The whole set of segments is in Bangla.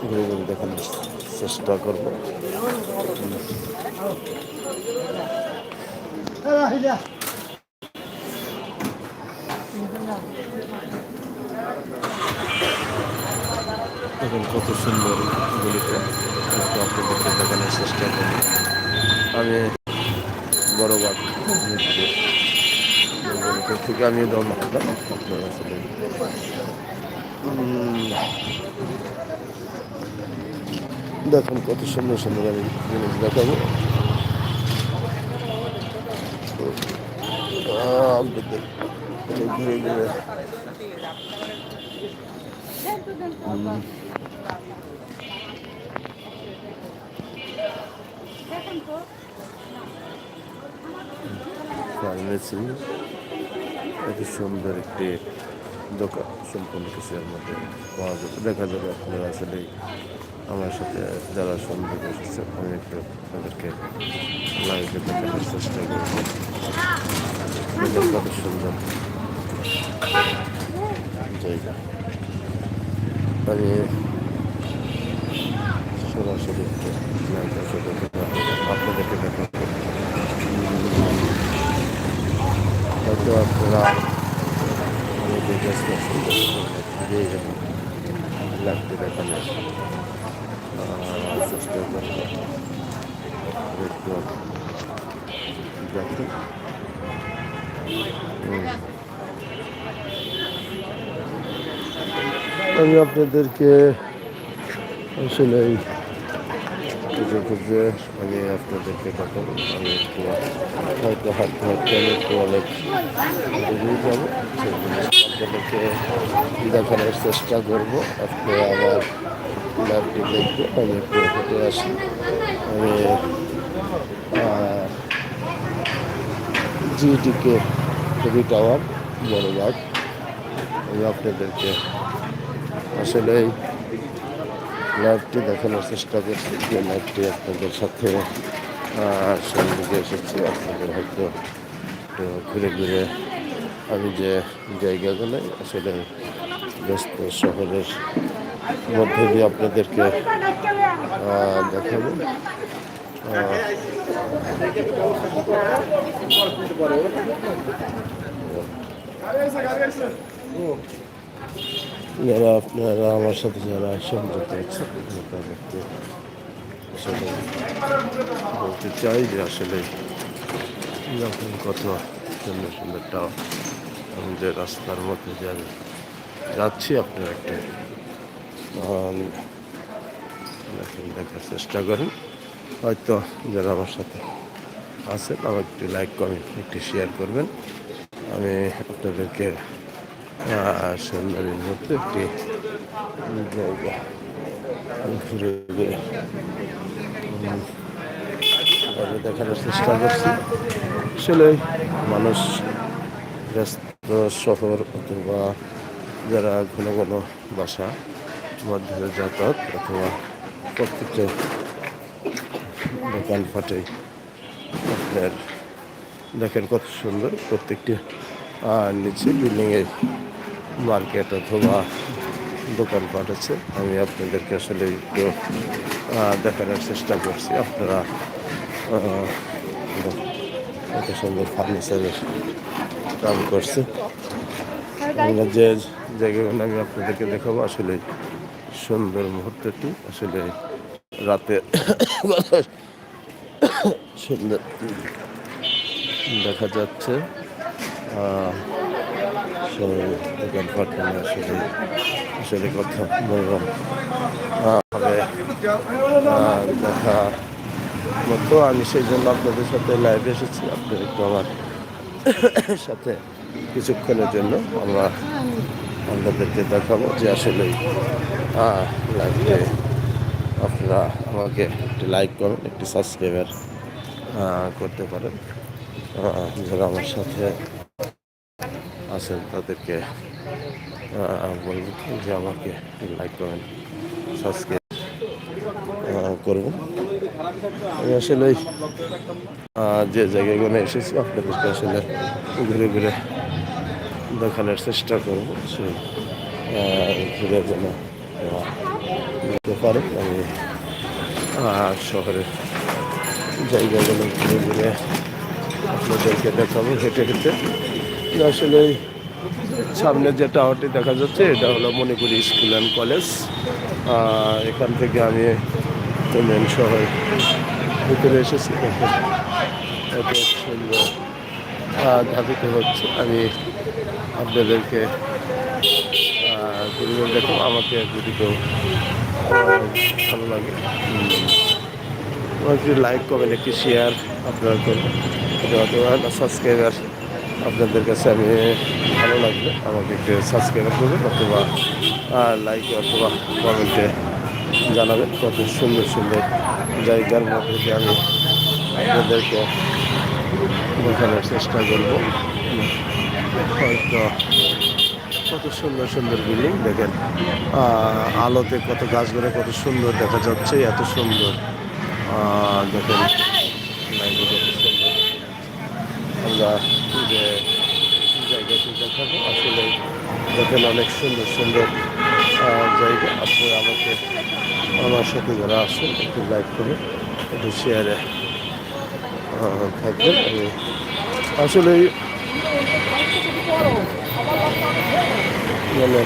ঘুরে ঘুরে দেখানোর চেষ্টা করব। দেখুন, কত সুন্দর গুলিটা। আপনাদেরকে দেখানোর চেষ্টা করব। আমি বড় বাঘ। থেকে আমি হলাম আপনারা আসলে উম, দেখুন কত সুন্দর সুন্দর আমি জিনিস দেখাবো আহ, আপনাদের ঘুরে ঘুরে উম, ফার্মেসি এত সুন্দর একটি দোকান সম্পূর্ণ কিছু এর মধ্যে পাওয়া যাবে। দেখা যাবে আপনারা আসলে আমার সাথে যারা সন্দেহ এসেছে, আমি একটু তাদেরকে লাইভে দেখানোর চেষ্টা করব। কত সুন্দর। জায়গা আমি সরাসরি আপনাদেরকে দেখাবো। হয়তো আপনারা অনেকে ব্যস্ত আছেন যে লাগতে দেখানোর আহ, চেষ্টা করব একটু হুম। আমি আপনাদেরকে আসলে খুঁজে আমি আপনাদেরকে দেখাবো আমি একটু হয়তো হাঁটতে হাঁটতে আমি একটু অনেক এগিয়ে যাব জিনিসটা আপনাদেরকে দেখানোর চেষ্টা করব। আপনি আমার ল্যাবটি দেখব আমি একটু হেঁটে আসি। আমি জিটিকে খুবই টাওয়ার, বড় বাঘ। আমি আপনাদেরকে আসলে লাইভটি দেখানোর চেষ্টা করছি যে লাইভটি আপনাদের সাথে সঙ্গে এসেছি। আপনাদের হয়তো তো ঘুরে ঘুরে আমি যে জায়গাগুলো আসলে ব্যস্ত শহরের মধ্যে দিয়ে আপনাদেরকে দেখাবো। যারা আপনারা আমার সাথে যারা সংযুক্ত আছে তাদেরকে আসলে বলতে চাই যে আসলে যখন কত সুন্দর সুন্দর টাও আমি যে রাস্তার মধ্যে যে আমি যাচ্ছি আপনারা একটু দেখার চেষ্টা করেন। হয়তো যারা আমার সাথে আছেন আমার একটু লাইক কমেন্ট একটু শেয়ার করবেন। আমি আপনাদেরকে সুন্দরীর মধ্যে একটি জায়গা দেখানোর চেষ্টা করছি। আসলে মানুষ ব্যস্ত শহর অথবা যারা ঘন ঘন বাসা মধ্যে যাতায়াত অথবা প্রত্যেকটা দোকানপাটে আপনার দেখেন কত সুন্দর প্রত্যেকটি নিচে বিল্ডিংয়ে মার্কেট অথবা দোকানপাট আছে। আমি আপনাদেরকে আসলে একটু দেখানোর চেষ্টা করছি। আপনারা কত সুন্দর ফার্নিচারের কাম করছে। আমরা যে জায়গাগুলো আমি আপনাদেরকে দেখাবো, আসলে সুন্দর মুহূর্তটি, আসলে রাতে সুন্দর দেখা যাচ্ছে। আসলে আসলে কথা মনোরম হবে দেখা মতো আমি সেই জন্য আপনাদের সাথে লাইভে এসেছি। আপনাদের একটু আমার সাথে কিছুক্ষণের জন্য আমরা আপনাদেরকে দেখাবো যে আসলে লাইভে আপনারা আমাকে একটি লাইক করুন, একটি সাবস্ক্রাইবার করতে পারেন। যারা আমার সাথে আছেন তাদেরকে বলব যে আমাকে লাইক করেন সাবস্ক্রাইব করবেন আমি আসলে যে জায়গাগুলো এসেছি আপনাদেরকে আসলে ঘুরে ঘুরে দেখানোর চেষ্টা করব। সেই ঘুরে যেন আহ, পারেন আমি শহরের জায়গাগুলো ঘুরে ঘুরে আপনাদেরকে দেখাবো হেঁটে হেঁটে। আসলে সামনে যে টাওয়ারটি দেখা যাচ্ছে এটা হলো মণিপুরি স্কুল অ্যান্ড কলেজ এখান থেকে আমি মেন শহর। ভিতরে এসেছি। দেখুন এত সুন্দর। ধাবিত হচ্ছে। আমি আপনাদেরকে আহ, ঘুরে ঘুরে দেখো। আমাকে যদি কেউ ভালো লাগে একটি লাইক করবেন একটি শেয়ার আপনারা করবেন। অথবা সাবস্ক্রাইবার আপনাদের কাছে আমি ভালো লাগবে আমাকে একটু সাবস্ক্রাইব করবেন অথবা লাইক অথবা কমেন্টে জানাবেন কত সুন্দর সুন্দর জায়গার মধ্যে আমি আপনাদেরকে দেখানোর চেষ্টা করব। হয়তো কত সুন্দর সুন্দর বিল্ডিং, দেখেন আলোতে কত গাছগুলো কত সুন্দর দেখা যাচ্ছে, এত সুন্দর দেখেন, আমরা যে জায়গাটি দেখাবো, আসলে দেখেন অনেক সুন্দর সুন্দর জায়গা আপনি আমাকে আমার সাথে যারা আসেন একটু লাইক করে একটু শেয়ারে থাকবেন আমি আসলে মানে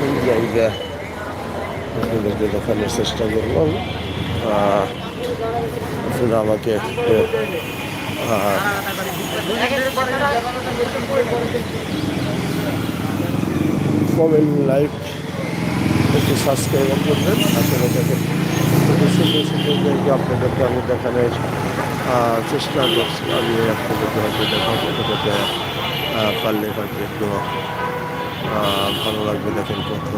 এই জায়গা আপনাদেরকে দেখানোর চেষ্টা করলাম আহ, আপনারা আমাকে একটু, আহ, কমেন্ট লাইক একটু সাবস্ক্রাইব করবেন। আসলে সুন্দর সুন্দর আপনাদেরকে আমি দেখানোর চেষ্টা করছি। আমি আপনাদেরকে হয়তো দেখাবো আহ, পারলে হয়তো একটু ভালো লাগবে দেখেন কত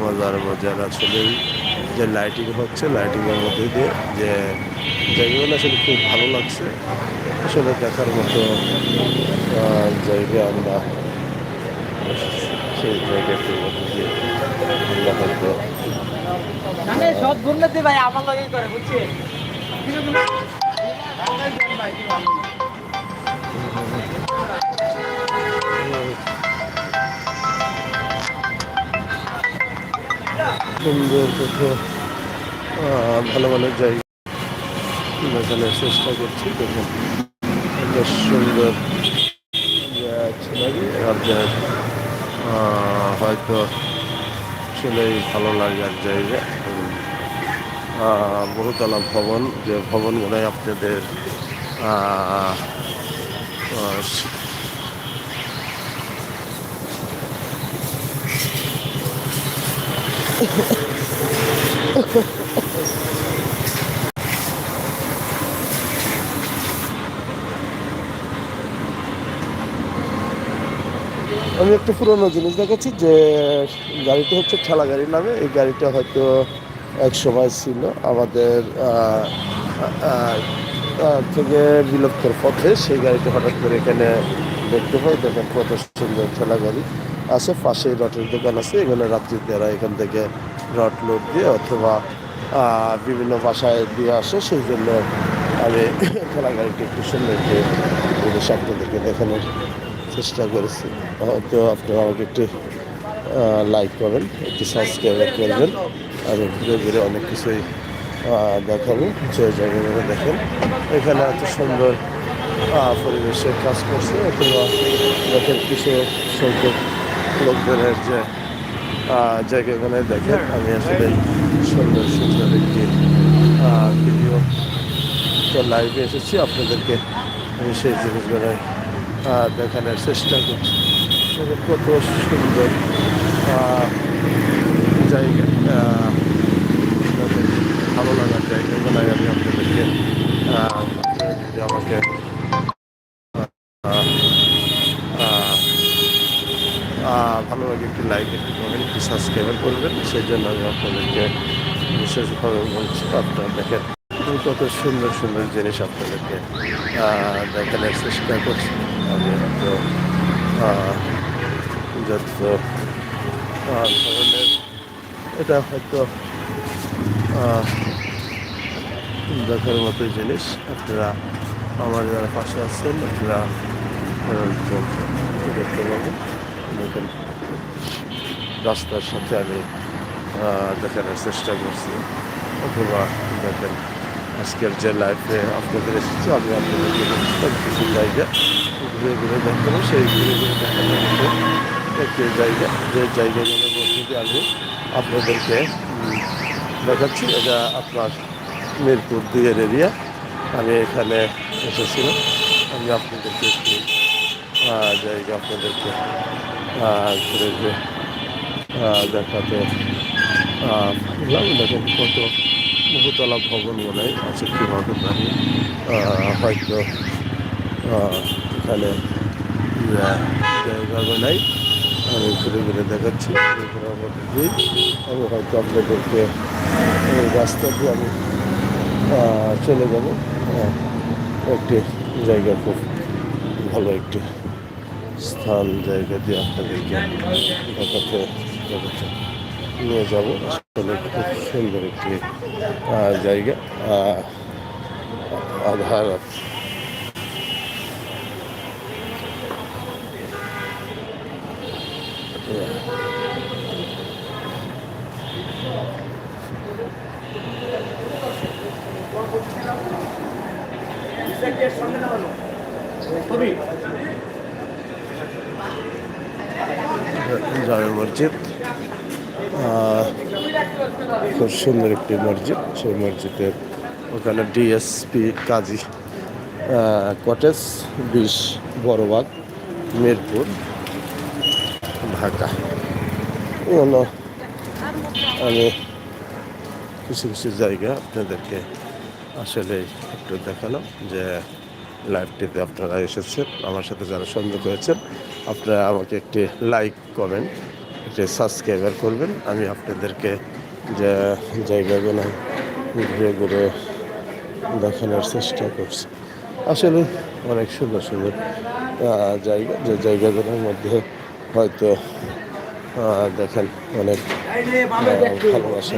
মজার মজার আসলে যে লাইটিং হচ্ছে লাইটিংয়ের মধ্যে দিয়ে যে জায়গাগুলো আসলে খুব ভালো লাগছে। আসলে দেখার মতো জায়গা আমরা সেই জায়গাটির মধ্যে দিয়ে আমরা হয়তো মানে সব দুর্নীতি ভাই আমার লগেই করে বুঝছি? সুন্দর কোথাও ভালো ভালো জায়গা। দেখানোর চেষ্টা করছি দেখুন। বেশ সুন্দর হয়তো আসলেই ভালো লাগার জায়গা উম, আহ, বহুতলা ভবন যে ভবনগুলো আপনাদের আহ, আমি একটা পুরোনো জিনিস দেখেছি যে গাড়িটা হচ্ছে ঠেলা গাড়ি নামে। এই গাড়িটা হয়তো এক সময় ছিল আমাদের থেকে বিলুপ্তর পথে। সেই গাড়িটা হঠাৎ করে এখানে দেখতে পাই দেখেন কত সুন্দর ঠেলা গাড়ি আছে। পাশে রটের দোকান আছে এখানে রাত্রিতে এরা এখান থেকে রট লোড দিয়ে অথবা বিভিন্ন বাসায় দিয়ে আসে। সেই জন্য আমি ঠেলা গাড়িটা একটু সুন্দর করে জিনিস আপনাদেরকে দেখানোর চেষ্টা করেছি। হয়তো আপনারা আমাকে একটু লাইক করবেন, একটু সাবস্ক্রাইব করবেন। আর ঘুরে ঘুরে অনেক কিছুই দেখাবো। যে জায়গাগুলো দেখেন, এখানে এত সুন্দর পরিবেশে কাজ করছে। অথবা দেখেন কিছু সংখ্যক লোকজনের যে জায়গাগুলো দেখেন, আমি আসলে সুন্দর সুন্দর একটি ভিডিও লাইভে এসেছি। আপনাদেরকে আমি সেই জিনিসগুলো দেখানোর চেষ্টা করছি। কত সুন্দর জায়গা ভালো লাগার জায়গাগুলো আমি আপনাদেরকে আমাকে ভালো লাগে একটু লাইক একটু কমেন্ট একটু সাবস্ক্রাইবার করবেন। সেই জন্য আমি আপনাদেরকে বিশেষভাবে বলছি, আপনারা দেখেন কত সুন্দর সুন্দর জিনিস আপনাদেরকে দেখানোর চেষ্টা করছি। আমি হয়তো আহ, যত আহ, ধরনের এটা হয়তো আহ, দেখার মতো জিনিস আপনারা আমার যারা পাশে আছেন আপনারা হয়তো দেখতে পাবেন দেখেন রাস্তার সাথে আমি আহ, দেখানোর চেষ্টা করছি অথবা দেখেন আজকের যে লাইফে আপনাদের এসেছি আমি আপনাদেরকে বলছিলাম কিছু জায়গা ঘুরে ঘুরে দেখাবো, সেই ঘুরে ঘুরে দেখানোর মধ্যে একটি জায়গা যে জায়গাগুলোর মধ্যে আমি আপনাদেরকে দেখাচ্ছি, এটা আপনার মিরপুর দুইয়ের এরিয়া। আমি এখানে এসেছিলাম। আমি আপনাদেরকে একটি জায়গা আপনাদেরকে ঘুরে ঘুরে দেখাতে দেখেন কত বহুতলা ভবন মনে হয়, আছে কীভাবে হয়তো আহ, এখানে আহ, জায়গা বানাই আমি ঘুরে ঘুরে দেখাচ্ছি আমি হয়তো আপনাদেরকে রাস্তা দিয়ে আমি চলে যাব। একটি জায়গা খুব ভালো একটি স্থান জায়গা দিয়ে আপনাদেরকে দেখাতে দেখাতে নিয়ে যাব। আসলে খুব সুন্দর একটি জায়গা। আধার জামে মসজিদ। খুব সুন্দর একটি মসজিদ। সেই মসজিদের ওখানে ডিএসপি কাজী কটেজ, বিশ বড়বাগ, মিরপুর। ঢাকা এগুলো আমি কিছু কিছু জায়গা আপনাদেরকে আসলে একটু দেখালাম যে লাইভটিতে আপনারা এসেছেন আমার সাথে যারা সংযোগ হয়েছেন আপনারা আমাকে একটি লাইক কমেন্ট একটি সাবস্ক্রাইবার করবেন। আমি আপনাদেরকে যে জায়গাগুলো ঘুরে ঘুরে দেখানোর চেষ্টা করছি। আসলে অনেক সুন্দর সুন্দর জায়গা। যে জায়গাগুলোর মধ্যে হয়তো দেখেন অনেক ভালোবাসা।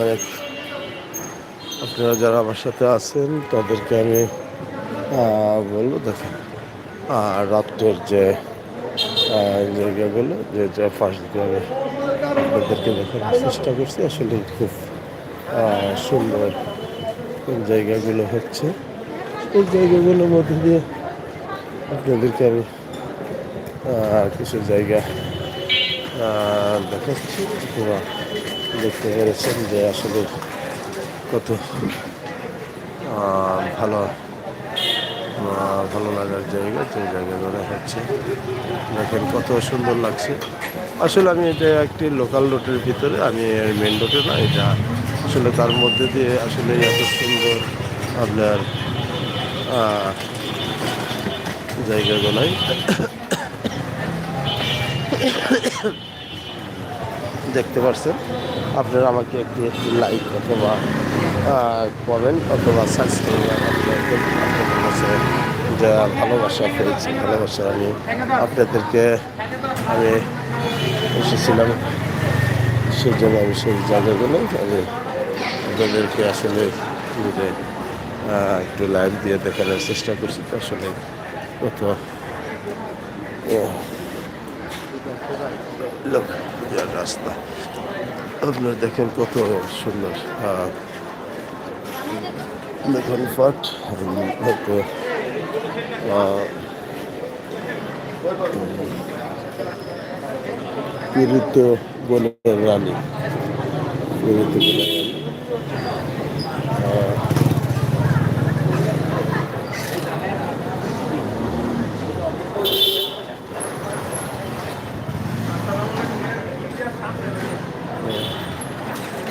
অনেক, আপনারা যারা আমার সাথে আছেন, তাদেরকে আমি বলব, দেখেন আর রাত্রের যে জায়গাগুলো যে যে ফার্স্ট আমি আপনাদেরকে দেখার চেষ্টা করছি। আসলে খুব সুন্দর জায়গাগুলো হচ্ছে। এই জায়গাগুলোর মধ্যে দিয়ে আপনাদেরকে আমি কিছু জায়গা দেখাচ্ছি। আপনারা দেখতে পেরেছেন যে আসলে কত ভালো ভালো লাগার জায়গা যে জায়গাগুলো হচ্ছে দেখেন কত সুন্দর লাগছে। আসলে আমি এটা একটি লোকাল রোডের ভিতরে আমি মেন রোডে না এটা আসলে তার মধ্যে দিয়ে আসলে এত সুন্দর আপনার আহ, জায়গাগুলোই দেখতে পারছেন? আপনারা আমাকে একটি লাইক অথবা কমেন্ট অথবা সাবস্ক্রাইব কাছে যা ভালোবাসা পেয়েছি, ভালোবাসা আমি আপনাদেরকে, আমি এসেছিলাম সেই জন্য আমি সেই জায়গাগুলো, আমি আপনাদেরকে আসলে নিজে একটু লাইভ দিয়ে দেখানোর চেষ্টা করছি তো আসলে কত লোক, রাস্তা। আপনারা দেখেন কত সুন্দর ফাট হয়তো আহ, পীড়িত বনের রানী পীড়িত বনের রানী আহ,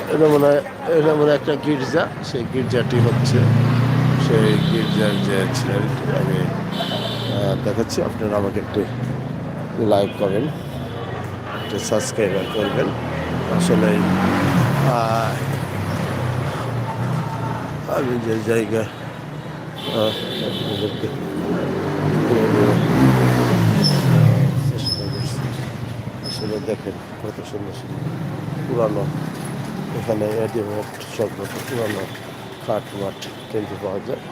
এটা মনে হয় মনে হয় একটা গির্জা, সেই গির্জাটি হচ্ছে সেই গির্জার যে ছেলেটি আমি দেখাচ্ছি। আপনারা আমাকে একটু লাইক করেন, একটু সাবস্ক্রাইবার করবেন। আসলে আমি যে জায়গা আসলে দেখেন কত সুন্দর সুন্দর পুরানো এখানে সব রকম পুরানো কাঠ মাঠ কিনতে পাওয়া যায়।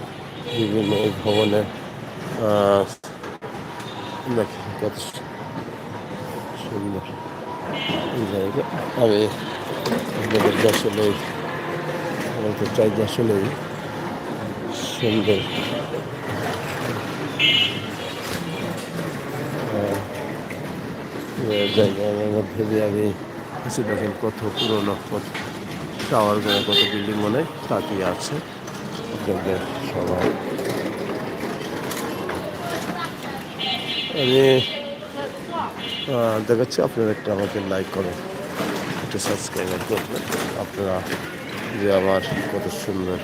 বিভিন্ন এই ভবনে আহ, দেখি কত সুন্দর জায়গা। আমি আপনাদেরকে আসলেই বলতে চাই যে আসলেই সুন্দর জায়গার মধ্যে দিয়ে আমি এসে দেখেন কত পুরনো কত টাওয়ারগুলো কত বিল্ডিং মনে তাকিয়ে আছে। আপনাদের সবাই। আমি দেখাচ্ছি, আপনারা একটা আমাকে লাইক করেন, একটু সাবস্ক্রাইব করবেন আপনারা যে আমার কত সুন্দর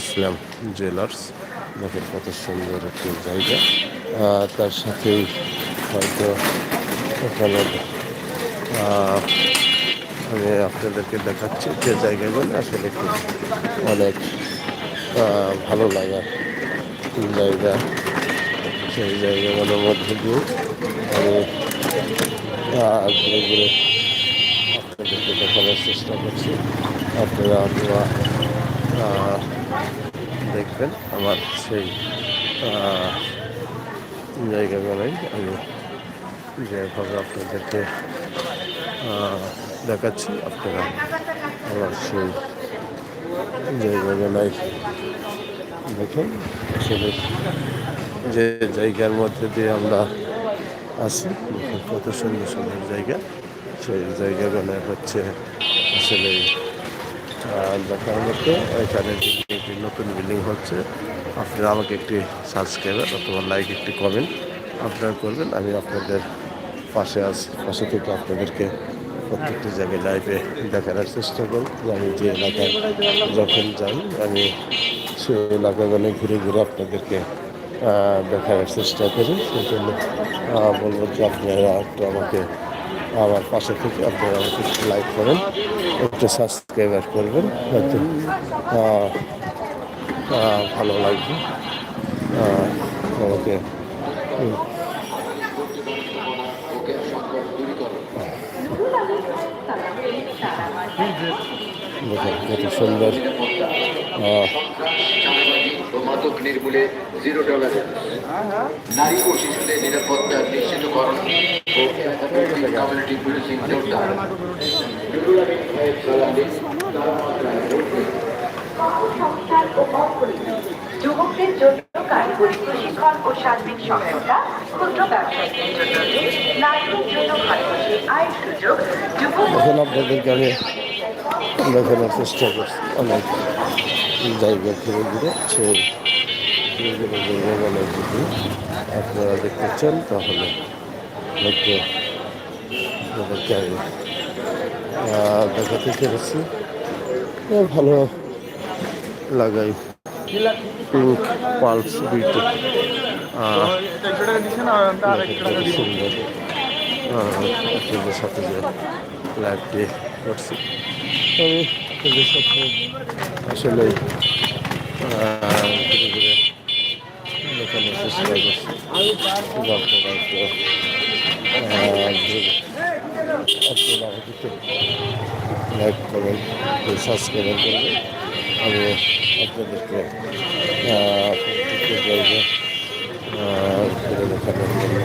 ইসলাম জুয়েলার্স দেখেন কত সুন্দর একটি জায়গা। তার সাথেই হয়তো ওখানে আমি আপনাদেরকে দেখাচ্ছি যে জায়গাগুলো আসলে খুব অনেক ভালো লাগার জায়গা, সেই জায়গাগুলোর মধ্যে দিয়ে আমি ঘুরে ঘুরে আপনাদেরকে দেখানোর চেষ্টা করছি। আপনারা আপনারা দেখবেন আমার সেই জায়গাগুলোই আমি যেভাবে আপনাদেরকে দেখাচ্ছি আপনারা। আমার সেই জায়গাগুলোই দেখুন, আসলে যে জায়গার মধ্যে দিয়ে আমরা দেখুন, কত সুন্দর সুন্দর জায়গা। সেই জায়গাগুলো হচ্ছে আসলে দেখার মতো এখানে একটি নতুন বিল্ডিং হচ্ছে, আপনারা আমাকে একটি সাবস্ক্রাইবার অথবা লাইক একটি কমেন্ট আপনারা করবেন, আমি আপনাদের পাশে আছি, পাশে থেকে আপনাদেরকে প্রত্যেকটি জায়গায় লাইভে দেখানোর চেষ্টা করব যে আমি যে এলাকায় যখন যাই আমি সেই এলাকাগুলো ঘুরে ঘুরে আপনাদেরকে আহ, দেখানোর চেষ্টা করি। সেই জন্য বলব যে আপনারা একটু আমাকে আমার পাশে থেকে আপনারা আমাকে একটু লাইক করেন একটু সাবস্ক্রাইবার করবেন হয়তো ভালো লাগবে। আমাকে দেখুন কত সুন্দর। মাদক নির্মূলে জিরো টলারেন্স নারী ও শিশুদের নিরাপত্তা নিশ্চিতকরণ ও কমিউনিটি পুলিশিং জোরদার। যুবকদের জন্য কারিগরি প্রশিক্ষণ ও সার্বিক সহায়তা ক্ষুদ্র ব্যবসায়ীদের জন্য নারীদের জন্য আয়ের সুযোগ যুব দেখানোর চেষ্টা করছি অনেক জায়গা ঘুরে ঘুরে সেই জায়গাগুলো যদি আপনারা দেখতে চান, তাহলে হয়তো দেখাতে পেরেছি ভালো লাগাই। পিঙ্ক পালস বিউটি সুন্দর। সাথে যে লাইভটি করছি। আমি আপনাদের সাথে আসলে আহ, ঘুরে ঘুরে দেখানোর চেষ্টা করছি। কিন্তু আপনারা ঘুরে- লাইক করবেন সাবস্ক্রাইব করবেন আমি আপনাদেরকে জায়গায় দেখানোর জন্য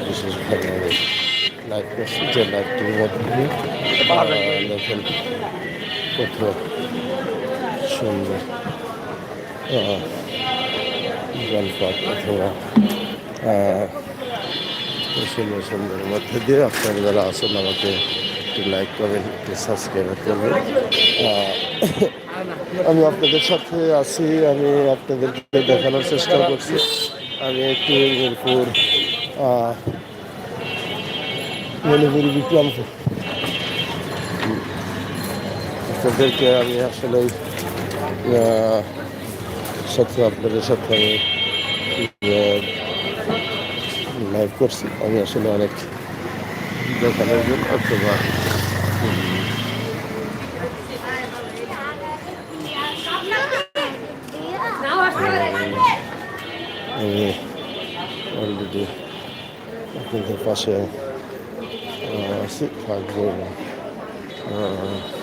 বিশেষভাবে লাইভ করছি যে লাইভটির মধ্যে কত সুন্দর আহ, অথবা সুন্দর সুন্দর মধ্যে দিয়ে আপনারা যারা আসেন আমাকে একটু লাইক করবেন একটু সাবস্ক্রাইব করবেন। আমি আপনাদের সাথে আছি আমি আপনাদেরকে দেখানোর চেষ্টা করছি। আমি একটু মিরপুর মণিপুর বিক্রমপুর। আপনাদেরকে আমি আসলে সাথে আপনাদের সাথে আমি লাইভ করছি আমি আসলে অনেক দেখানোর জন্য অথবা পাশে Sit plugs over. Uh,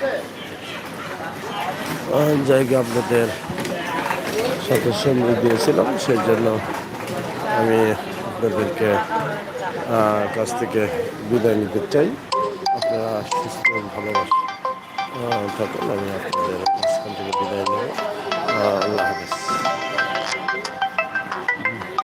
Şöyle. জায়গা আপনাদের সাথে সঙ্গে দিয়েছিলাম সেই জন্য আমি আপনাদেরকে কাছ থেকে বিদায় নিতে চাই। আপনারা সুস্থ ভালোবাস থাকুন, আমি আপনাদের থেকে বিদায় নেব। আল্লাহ হাফিজ।